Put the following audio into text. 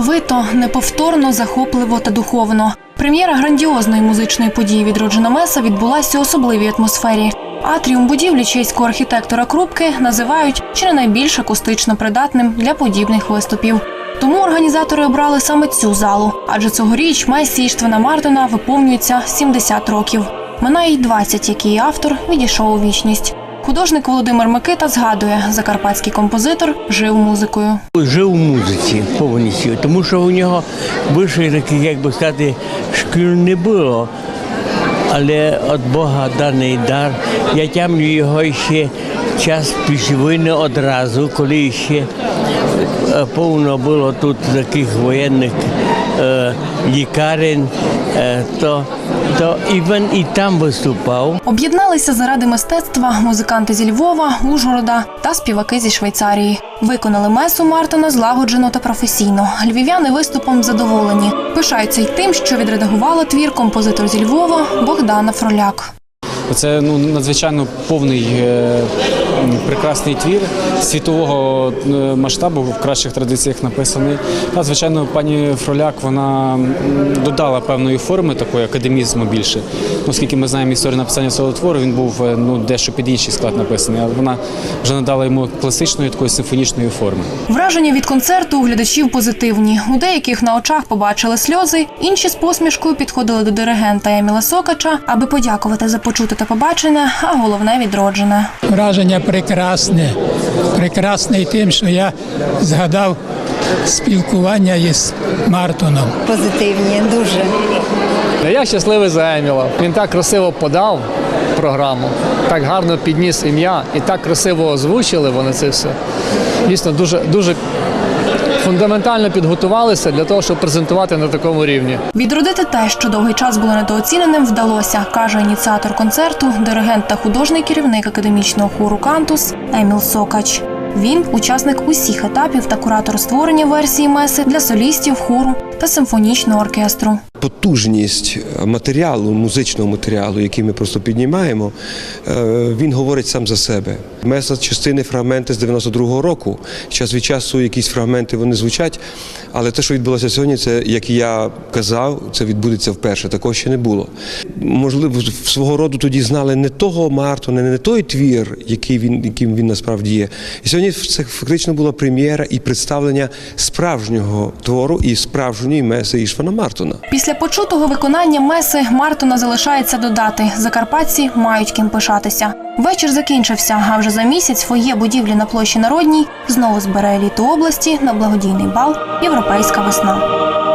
відкрито, неповторно, захопливо та духовно. Прем'єра грандіозної музичної події відроджена меса відбулася у особливій атмосфері. Атріум будівлі чеського архітектора Крупки називають чи не найбільш акустично придатним для подібних виступів. Тому організатори обрали саме цю залу, адже цьогоріч Месі Іштвана Мартина виповнюється 70 років. Минає й 20, який автор відійшов у вічність. Художник Володимир Микита згадує, закарпатський композитор жив музикою. Жив у музиці повністю, тому що у нього вищої таких, як би сказати, шкіл не було. Але від Бога даний дар. Я тямлю його ще час пішли не одразу, коли ще е, повно було тут таких воєнних лікарень, е, то, то і він і там виступав. Об'єдналися заради мистецтва музиканти зі Львова, Ужгорода та співаки зі Швейцарії. Виконали месу Мартина злагоджено та професійно. Львів'яни виступом задоволені. Пишаються й тим, що відредагувала твір композитор зі Львова Богдана Фроляк. Це ну надзвичайно повний е, прекрасний твір світового е, масштабу в кращих традиціях написаний. Та звичайно, пані Фроляк вона додала певної форми такої академізму більше. Оскільки ми знаємо історію написання цього твору, він був е, ну дещо під інший склад написаний, але вона вже надала йому класичної такої симфонічної форми. Враження від концерту у глядачів позитивні. У деяких на очах побачили сльози, інші з посмішкою підходили до диригента Еміла Сокача, аби подякувати за почуте та побачене, а головне відроджене. Враження прекрасне. Прекрасне і тим, що я згадав спілкування із Мартоном. позитивні, дуже. Я щасливий за Еміла. Він так красиво подав програму, так гарно підніс ім'я і так красиво озвучили вони це все. Дійсно, дуже, дуже фундаментально підготувалися для того, щоб презентувати на такому рівні. Відродити те, що довгий час було недооціненим, вдалося, каже ініціатор концерту, диригент та художній керівник академічного хору Кантус Еміл Сокач. Він учасник усіх етапів та куратор створення версії меси для солістів, хору та симфонічного оркестру. потужність матеріалу, музичного матеріалу, який ми просто піднімаємо, е, він говорить сам за себе. Меса частини фрагменти з 92-го року. Час від часу якісь фрагменти вони звучать, але те, що відбулося сьогодні, це як я казав, це відбудеться вперше. Такого ще не було. Можливо, свого роду тоді знали не того Мартона, не той твір, який він, яким він насправді є. І сьогодні це фактично була прем'єра і представлення справжнього твору і справжньої меси Ішвана Мартона. Після почутого виконання меси Мартона залишається додати: закарпатці мають ким пишатися. Вечір закінчився, а вже за місяць фоє будівлі на площі Народній знову збере еліту області на благодійний бал Європейська весна.